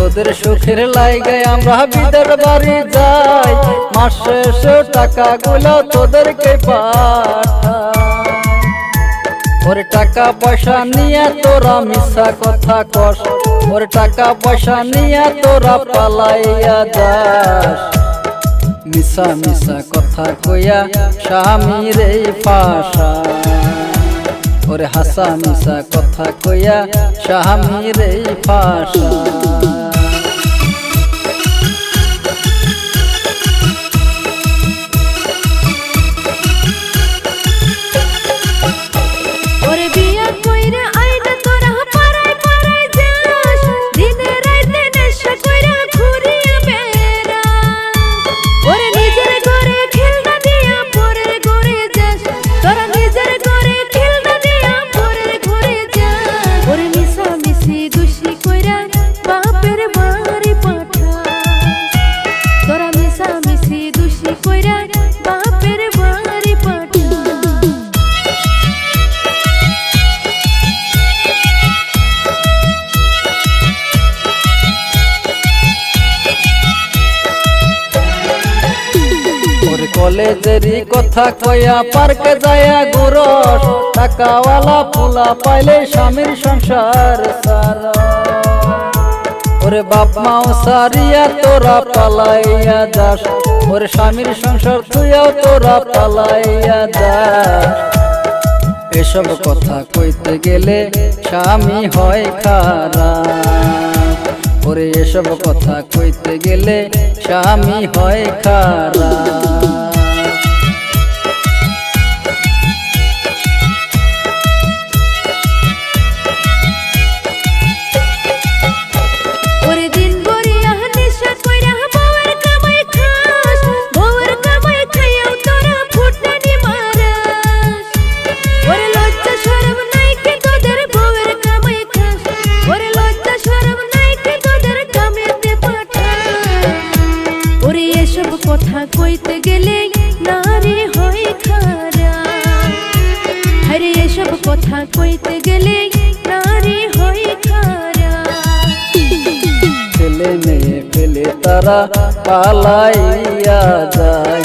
তোদের সুখের লাইগে আমরা বিদের বাড়ি যাই। মাস শেষে টাকা গুলো তোদেরকে ওরে টাকা পয়সা নিয়ে তোরা মিশা কথা কস। ওরে টাকা পয়সা নিয়ে তোরা পালাইয়া যাস। মিশা মিশা কথা কইয়া স্বামীর এই পাশা ওরে হাসা মিশা কথা কইয়া স্বামীর এই পাশা কলেজেরই কথা কয়া, পার্কে যায়া গুরস। টাকাওয়ালা পোলা পাইলে স্বামীর সংসার সারা। ওরে বাপ মাও সারিয়া, তোরা পালাইয়া যাস। ওরে স্বামীর সংসার তুইয়াও তোরা পালাইয়া যাস। এসব কথা কইতে গেলে স্বামী হয় খারাপ ওরে এসব কথা কইতে গেলে স্বামী হয় খারাপ ছেলে মেয়ে ফেলে তারা পালাইয়া যায়।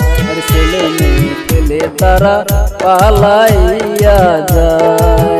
ছেলে মেয়ে ফেলে তারা পালাইয়া যায়।